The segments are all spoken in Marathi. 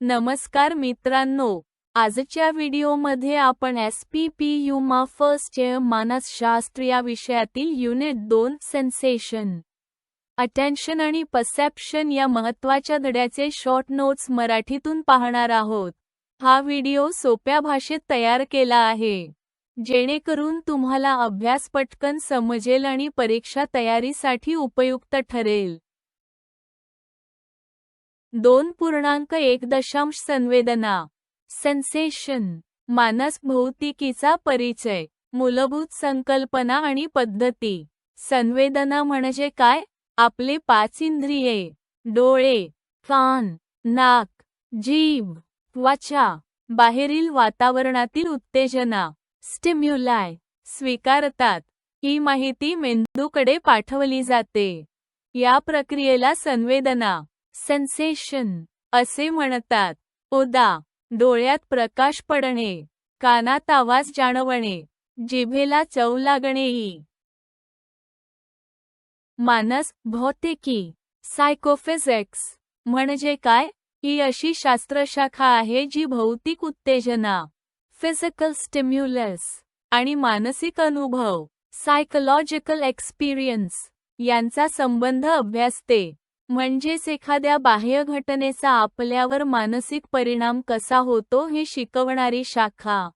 नमस्कार मित्रांनो आजच्या व्हिडिओमध्ये आपण एस पी पी युमा फर्स्ट इयर मानसशास्त्र या विषयातील युनिट दोन सेन्सेशन अटेन्शन आणि परसेप्शन या महत्त्वाच्या धड्याचे शॉर्ट नोट्स मराठीतून पाहणार आहोत. हा व्हिडिओ सोप्या भाषेत तयार केला आहे. जेणेकरून तुम्हाला अभ्यास पटकन समजेल आणि परीक्षा तयारीसाठी उपयुक्त ठरेल. दोन पूर्णांक एक दशांश संवेदना. सेन्सेशन मानस भौतिकीचा परिचय मूलभूत संकल्पना आणि पद्धती. संवेदना म्हणजे काय? आपले पाच इंद्रिये. डोळे कान नाक जीभ त्वचा बाहेरील वातावरणातील उत्तेजना. स्टिम्युलाय स्वीकारतात. ही माहिती मेंदूकडे पाठवली जाते. या प्रक्रियेला संवेदना. सेन्सेशन असे म्हणतात. ओदा डोळ्यात प्रकाश पडणे कानात आवाज जाणवणे जिभेला चव लागणेही. मानस भौतिकी सायकोफिजिक्स म्हणजे काय? ही अशी शास्त्रशाखा आहे जी भौतिक उत्तेजना फिजिकल स्टिम्युलस आणि मानसिक अनुभव सायकोलॉजिकल एक्सपिरियन्स यांचा संबंध अभ्यासते. म्हणजेच एखाद्या बाह्य घटनेचा आपल्यावर मानसिक परिणाम कसा होतो हे शिकवणारी शाखा.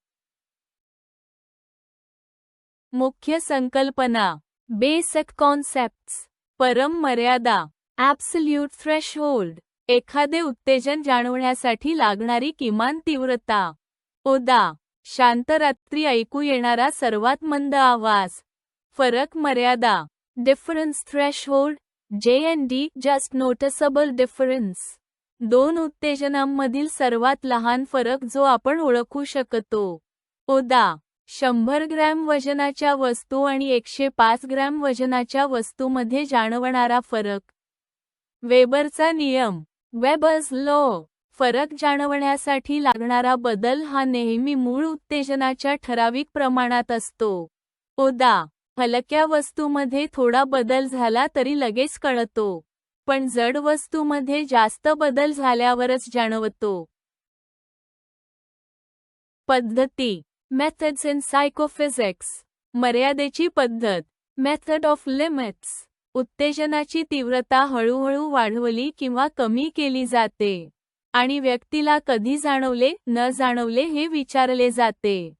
मुख्य संकल्पना. Basic concepts. परम मर्यादा. Absolute threshold. एखादे उत्तेजन जाणवण्यासाठी लागणारी किमान तीव्रता. ओदा शांत रात्री ऐकू येणारा सर्वात मंद आवाज. फरक मर्यादा. Difference threshold. J N D just noticeable difference दोन उत्तेजनांमधील सर्वात लहान फरक जो आपण ओळखू शकतो. ओदा शंभर ग्रॅम वजनाच्या वस्तू आणि एकशे पाच ग्रॅम वजनाच्या वस्तूमध्ये जाणवणारा फरक. वेबरचा नियम वेबर्स लॉ फरक जाणवण्यासाठी लागणारा बदल हा नेहमी मूळ उत्तेजनाच्या ठराविक प्रमाणात असतो. ओदा हलक्या वस्तूमध्ये थोडा बदल झाला तरी लगेच कळतो. पण जड वस्तूमध्ये जास्त बदल झाल्यावरच जाणवतो. पद्धती. मेथड्स इन सायकोफिजिक्स मर्यादेची पद्धत. मेथड ऑफ लिमिट्स उत्तेजनाची तीव्रता हळूहळू वाढवली किंवा कमी केली जाते. आणि व्यक्तीला कधी जाणवले न जाणवले हे विचारले जाते.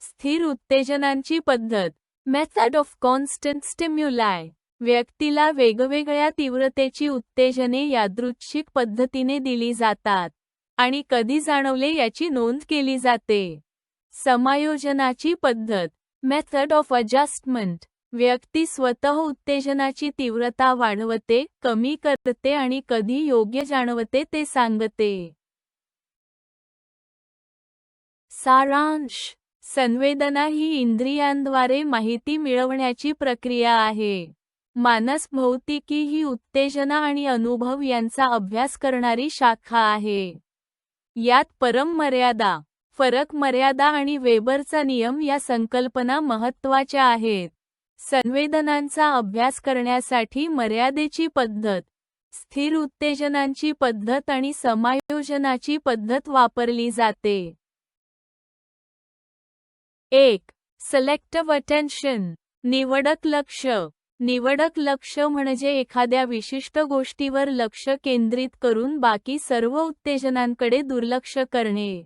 स्थिर उत्तेजनांची पद्धत. मेथड ऑफ कॉन्स्टंट स्टिम्युलाय व्यक्तीला वेगवेगळ्या तीव्रतेची उत्तेजने यादृच्छिक पद्धतीने दिली जातात आणि कधी जाणवले याची नोंद केली जाते. समायोजनाची पद्धत मेथड ऑफ अडजस्टमेंट व्यक्ती स्वतः उत्तेजनाची तीव्रता वाढवते कमी करते आणि कधी योग्य जाणवते ते सांगते. सारांश संवेदना ही इंद्रियांद्वारे माहिती मिळवण्याची प्रक्रिया आहे. मानस भौतिकी ही उत्तेजना आणि अनुभव यांचा अभ्यास करणारी शाखा आहे. यात परम मर्यादा फरक मर्यादा आणि वेबरचा नियम या संकल्पना महत्त्वाच्या आहेत. संवेदनांचा अभ्यास करण्यासाठी मर्यादेची पद्धत स्थिर उत्तेजनांची पद्धत आणि समायोजनाची पद्धत वापरली जाते. एक सिलेक्टिव्ह अटेन्शन निवडक लक्ष. निवडक लक्ष म्हणजे एखाद्या विशिष्ट गोष्टीवर लक्ष केंद्रित करून बाकी सर्व उत्तेजनांकडे दुर्लक्ष करणे.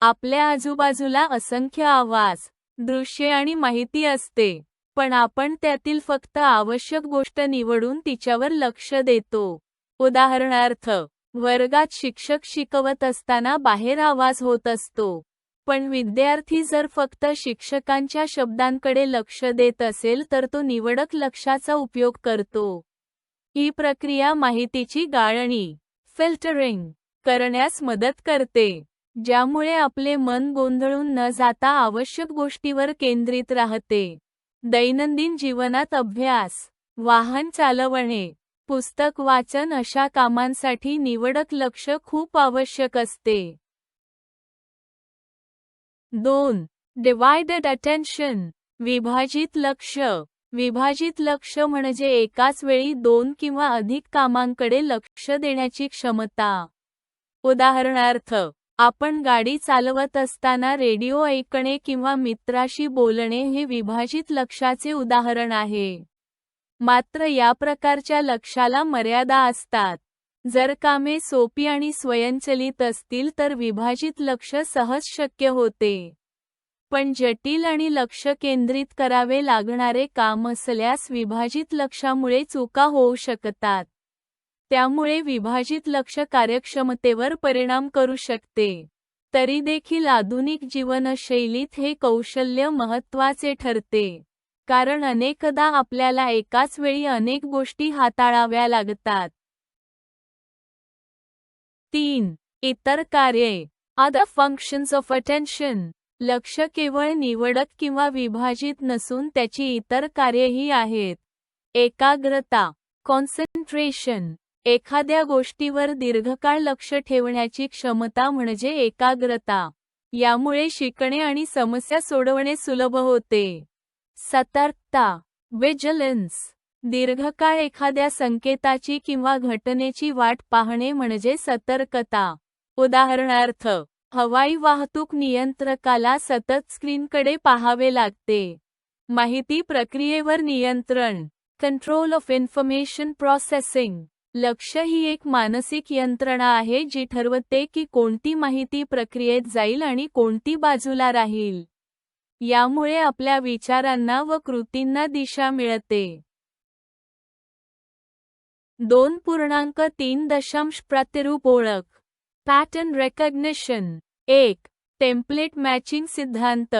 आपल्या आजूबाजूला असंख्य आवाज दृश्ये आणि माहिती असते पण आपण त्यातील फक्त आवश्यक गोष्ट निवडून तिच्यावर लक्ष देतो. उदाहरणार्थ वर्गात शिक्षक शिकवत असताना बाहेर आवाज होत असतो. पण विद्यार्थी जर फक्त शिक्षकांच्या शब्दांकडे लक्ष देत असेल तर तो निवडक लक्षाचा उपयोग करतो. ही प्रक्रिया माहितीची गाळणी फिल्टरिंग करण्यास मदत करते ज्यामुळे आपले मन गोंधळून न जाता आवश्यक गोष्टीवर केंद्रित राहते. दैनंदिन जीवनात अभ्यास वाहन चालवणे पुस्तक वाचन अशा कामांसाठी निवडक लक्ष खूप आवश्यक असते. दोन डिवायडेड अटेन्शन विभाजित लक्ष. विभाजित लक्ष म्हणजे एकाच वेळी दोन किंवा अधिक कामांकडे लक्ष देण्याची क्षमता. उदाहरणार्थ आपण गाडी चालवत असताना रेडिओ ऐकणे किंवा मित्राशी बोलणे हे विभाजित लक्षाचे उदाहरण आहे. मात्र या प्रकारच्या लक्षाला मर्यादा असतात. जर कामे सोपी आणि स्वयंचलित असतील तर विभाजित लक्ष सहज शक्य होते. पण जटिल आणि लक्ष केंद्रित करावे लागणारे काम असल्यास विभाजित लक्षामुळे चुका होऊ शकतात. त्यामुळे विभाजित लक्ष कार्यक्षमतेवर परिणाम करू शकते. तरी देखील आधुनिक जीवनशैलीत हे कौशल्य महत्त्वाचे ठरते. कारण अनेकदा आपल्याला एकाच वेळी अनेक गोष्टी हाताळाव्या लागतात. तीन. इतर कार्ये. अदर फंक्शन्स ऑफ अटेन्शन लक्ष केवळ निवडक किंवा विभाजित नसून त्याची इतर कार्येही आहेत. एकाग्रता. कॉन्सन्ट्रेशन एखाद्या गोष्टीवर दीर्घकाळ लक्ष ठेवण्याची क्षमता म्हणजे एकाग्रता. यामुळे शिकणे आणि समस्या सोडवणे सुलभ होते. सतर्कता. विजिलन्स दीर्घकाळ एखाद्या संकेताची किंवा घटनेची वाट पाहणे म्हणजे सतर्कता. उदाहरणार्थ हवाई वाहतूक नियंत्रकाला सतत स्क्रीनकडे पाहावे लागते. माहिती प्रक्रियेवर नियंत्रण कंट्रोल ऑफ इन्फॉर्मेशन प्रोसेसिंग लक्ष ही एक मानसिक यंत्रणा आहे जी ठरवते की कोणती माहिती प्रक्रियेत जाईल आणि कोणती बाजूला राहील. यामुळे आपल्या विचारांना व कृतींना दिशा मिळते. दोन पूर्णांक तीन दशांश प्रतिरूप ओळख. पॅटर्न रेकग्निशन एक टेम्पलेट मॅचिंग सिद्धांत.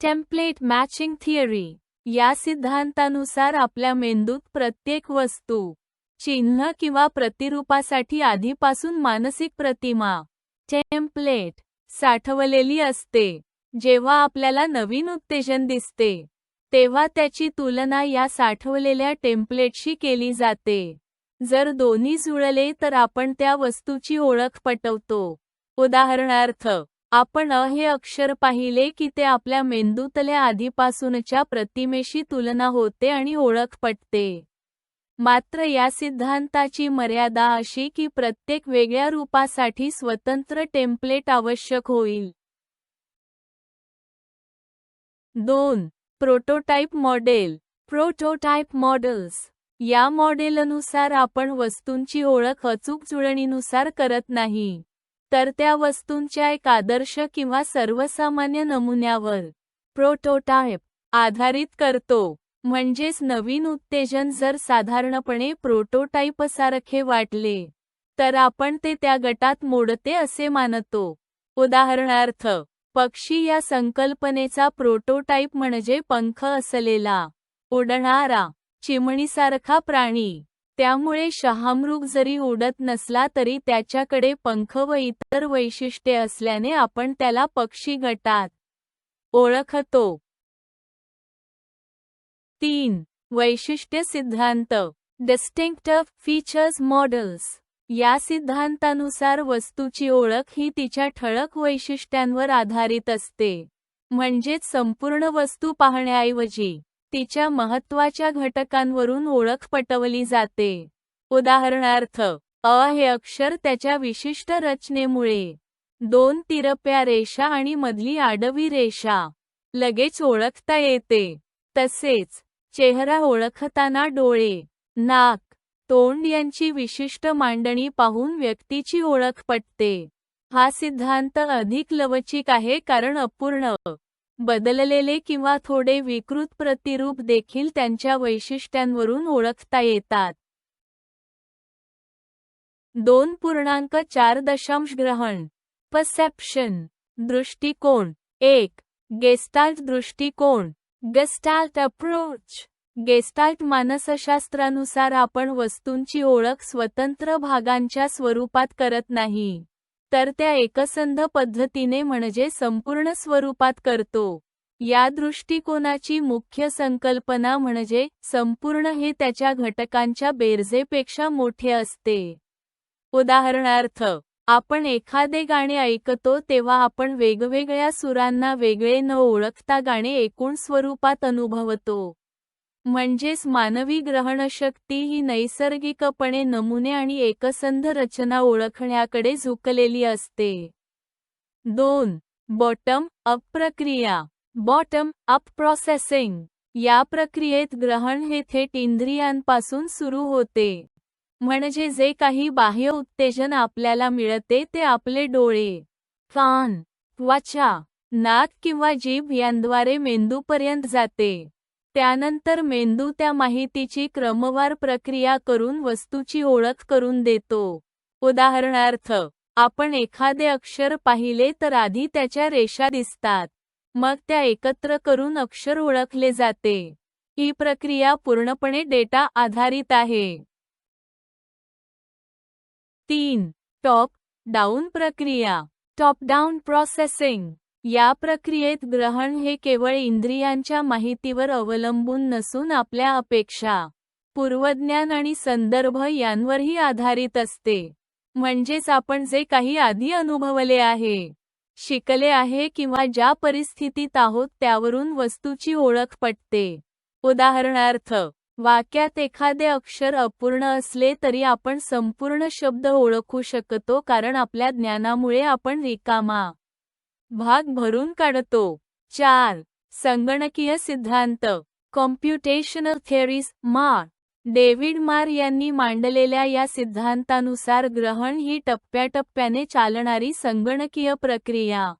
टेम्पलेट मॅचिंग थिअरी या सिद्धांतानुसार आपल्या मेंदूत प्रत्येक वस्तू चिन्ह किंवा प्रतिरूपासाठी आधीपासून मानसिक प्रतिमा टेम्पलेट साठवलेली असते. जेव्हा आपल्याला नवीन उत्तेजन दिसते तेव्हा त्याची तुलना या साठवलेल्या टेम्पलेटशी केली जाते. जर दोन्ही जुळले तर आपण त्या वस्तूची ओळख पटवतो. उदाहरणार्थ आपण अ हे अक्षर पाहिले की ते आपल्या मेंदूतल्या आधीपासूनच्या प्रतिमेशी तुलना होते आणि ओळख पटते. मात्र या सिद्धांताची मर्यादा अशी की प्रत्येक वेगळ्या रूपासाठी स्वतंत्र टेम्पलेट आवश्यक होईल. दोन प्रोटोटाइप मॉडेल. Prototype models. या मॉडेलनुसार आपण वस्तूंची ओळख अचूक जुळणीनुसार करत नाही. तर त्या वस्तूंच्या एक आदर्श किंवा सर्वसामान्य नमुन्यावर. प्रोटोटाइप आधारित करतो. म्हणजेच नवीन उत्तेजन जर साधारणपणे प्रोटोटाइपसारखे वाटले तर आपण ते त्या गटात मोडते असे मानतो. उदाहरणार्थ पक्षी या संकल्पनेचा प्रोटोटाइप म्हणजे पंख असलेला उडणारा चिमणीसारखा प्राणी. त्यामुळे शहामृग जरी उडत नसला तरी त्याच्याकडे पंख व इतर वैशिष्ट्ये असल्याने आपण त्याला पक्षी गटात ओळखतो. तीन. वैशिष्ट्य सिद्धांत. डिस्टिंक्टिव्ह फीचर्स मॉडेल्स या सिद्धांतानुसार वस्तूची ओळख ही तिच्या ठळक वैशिष्ट्यांवर आधारित असते. म्हणजेच संपूर्ण वस्तू पाहण्याऐवजी तिच्या महत्त्वाच्या घटकांवरून ओळख पटवली जाते. उदाहरणार्थ अ हे अक्षर त्याच्या विशिष्ट रचनेमुळे. दोन तिरप्या रेषा आणि मधली आडवी रेषा. लगेच ओळखता येते. तसेच चेहरा ओळखताना डोळे नाक तोंड यांची विशिष्ट मांडणी पाहून व्यक्तीची ओळख पटते. हा सिद्धांत अधिक लवचिक आहे कारण अपूर्ण. बदललेले किंवा थोडे विकृत प्रतिरूप देखील त्यांच्या वैशिष्ट्यांवरून ओळखता येतात. दोन पूर्णांक चार दशांश ग्रहण. परसेप्शन दृष्टिकोन. एक. गेस्टाल्ट दृष्टिकोन. गेस्टाल्ट अप्रोच गेस्टाल्ट मानसशास्त्रानुसार आपण वस्तूंची ओळख स्वतंत्र भागांच्या स्वरूपात करत नाही. तर त्या एकसंध पद्धतीने म्हणजे संपूर्ण स्वरूपात करतो. या दृष्टिकोनाची मुख्य संकल्पना म्हणजे संपूर्ण हे त्याच्या घटकांच्या बेरजेपेक्षा मोठे असते. उदाहरणार्थ आपण एखादे गाणे ऐकतो तेव्हा आपण वेगवेगळ्या सुरांना वेगळे न ओळखता गाणे एकूण स्वरूपात अनुभवतो. म्हणजेच मानवी ग्रहणशक्ती ही नैसर्गिकपणे नमुने आणि एकसंध रचना ओळखण्याकडे झुकलेली असते. दोन बॉटम अप प्रक्रिया. Bottom up processing. या प्रक्रियेत ग्रहण हे थेट इंद्रियांपासून सुरू होते. म्हणजे जे काही बाह्य उत्तेजन आपल्याला मिळते ते आपले डोळे कान त्वचा नाक किंवा जीभ यांद्वारे मेंदूपर्यंत जाते. त्यानंतर मेंदू त्या माहितीची क्रमवार प्रक्रिया करून वस्तूची ओळख करून देतो. उदाहरणार्थ आपण एखादे अक्षर पाहिले तर आधी त्याच्या रेषा दिसतात मग त्या एकत्र करून अक्षर ओळखले जाते. ही प्रक्रिया पूर्णपणे डेटा आधारित आहे. तीन टॉप डाऊन प्रक्रिया. Top down processing. या प्रक्रियेत ग्रहण हे केवळ इंद्रियांच्या माहितीवर अवलंबून नसून आपल्या अपेक्षा पूर्वज्ञान आणि संदर्भ यांवरही आधारित असते. म्हणजेच आपण जे काही आधी अनुभवले आहे शिकले आहे किंवा ज्या परिस्थितीत आहोत त्यावरून वस्तूची ओळख पटते. उदाहरणार्थ वाक्यात एखादे अक्षर अपूर्ण असले तरी आपण संपूर्ण शब्द ओळखू शकतो कारण आपल्या ज्ञानामुळे आपण रिकामा भाग भरून काढतो. चार. संगणकीय सिद्धांत. कॉम्प्युटेशनल थेअरीज मा. डेव्हिड मार यांनी मांडलेल्या या सिद्धांतानुसार ग्रहण ही टप्प्याटप्प्याने चालणारी संगणकीय प्रक्रिया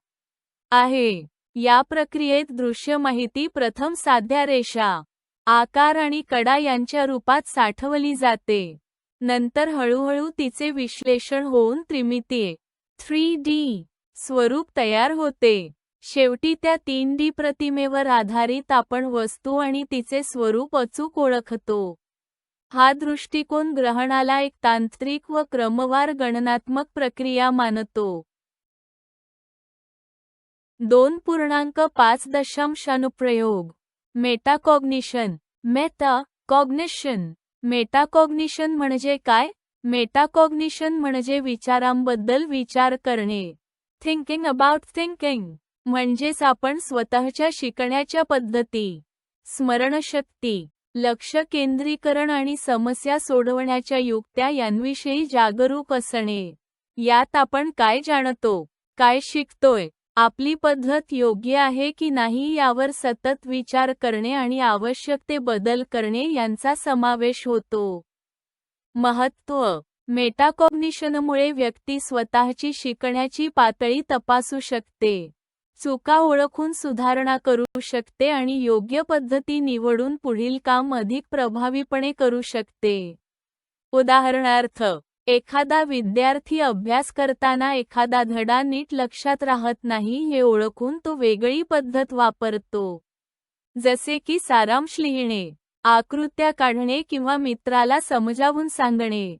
आहे. या प्रक्रियेत दृश्य माहिती प्रथम साध्या रेषा आकार आणि कडा यांच्या रूपात साठवली जाते. नंतर हळूहळू तिचे विश्लेषण होऊन त्रिमितीय थ्री डी स्वरूप तयार होते. शेवटी त्या तीन डी प्रतिमेवर आधारित आपण वस्तू आणि तिचे स्वरूप अचूक ओळखतो. हा दृष्टिकोन ग्रहणाला एक तांत्रिक व क्रमवार गणनात्मक प्रक्रिया मानतो. दोन पूर्णांक पाच दशांशानुप्रयोग मेटाकॉग्निशन. मेटा कॉग्निशन मेटाकॉग्निशन म्हणजे काय? मेटाकॉग्निशन म्हणजे विचारांबद्दल विचार करणे. थिंकिंग अबाउट थिंकिंग म्हणजेच आपण स्वतःच्या शिकण्याच्या पद्धती स्मरणशक्ती लक्ष केंद्रीकरण आणि समस्या सोडवण्याच्या युक्त्या यांविषयी जागरूक असणे. यात आपण काय जाणतो काय शिकतोय आपली पद्धत योग्य आहे की नाही यावर सतत विचार करणे आणि आवश्यक ते बदल करणे यांचा समावेश होतो. महत्त्व मेटाकॉग्निशनमुळे व्यक्ती स्वतःची शिकण्याची पातळी तपासू शकते. चुका ओळखून सुधारणा करू शकते आणि योग्य पद्धती निवडून पुढील काम अधिक प्रभावीपणे करू शकते. उदाहरणार्थ एखादा विद्यार्थी अभ्यास करताना एखादा धडा नीट लक्षात राहत नाही हे ओळखून तो वेगळी पद्धत वापरतो. जसे की सारांश लिहिणे आकृत्या काढणे किंवा मित्राला समजावून सांगणे.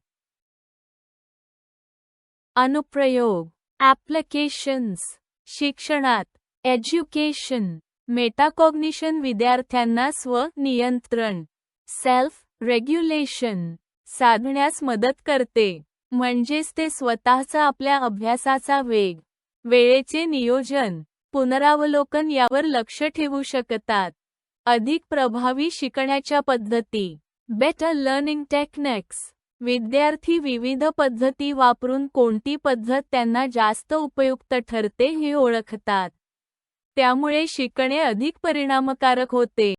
अनुप्रयोग ॲप्लिकेशन्स शिक्षणात एज्युकेशन मेटाकॉग्निशन विद्यार्थ्यांना स्वनियंत्रण सेल्फ रेग्युलेशन साधण्यास मदत करते. म्हणजेच ते स्वतःचा आपल्या अभ्यासाचा वेग वेळेचे नियोजन पुनरावलोकन यावर लक्ष ठेवू शकतात. अधिक प्रभावी शिकण्याच्या पद्धती बेटर लर्निंग टेक्निक्स विद्यार्थी विविध पद्धती वापरून कोणती पद्धत त्यांना जास्त उपयुक्त ठरते हे ओळखतात. त्यामुळे शिकणे अधिक परिणामकारक होते.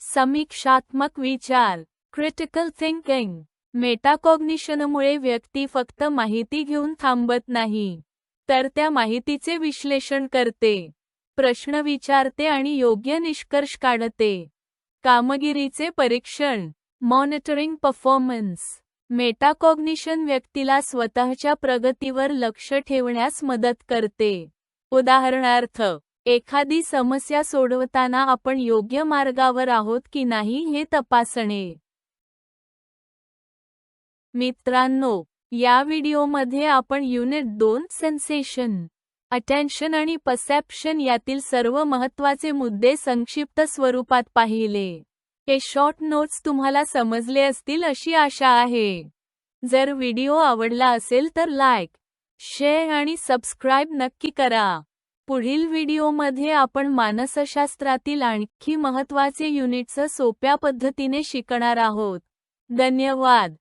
समीक्षात्मक विचार क्रिटिकल थिंकिंग मेटाकॉग्निशनमुळे व्यक्ती फक्त माहिती घेऊन थांबत नाही तर त्या माहितीचे विश्लेषण करते प्रश्न विचारते आणि योग्य निष्कर्ष काढते. कामगिरीचे परीक्षण मॉनिटरिंग परफॉर्मन्स मेटाकॉग्निशन व्यक्तीला स्वतःच्या प्रगतीवर लक्ष ठेवण्यास मदत करते. उदाहरणार्थ एखादी समस्या सोडवताना आपण योग्य मार्गावर आहोत की नाही हे तपासणे. मित्रांनो या व्हिडिओमध्ये आपण युनिट दोन सेन्सेशन अटेन्शन आणि पसेप्शन यातील सर्व महत्त्वाचे मुद्दे संक्षिप्त स्वरूपात पाहिले. हे शॉर्ट नोट्स तुम्हाला समजले असतील अशी आशा आहे. जर व्हिडिओ आवडला असेल तर लाईक शेअर आणि सबस्क्राईब नक्की करा. पुढील व्हिडिओमध्ये आपण मानसशास्त्रातील आणखी महत्त्वाचे युनिट्स सोप्या पद्धतीने शिकणार आहोत. धन्यवाद!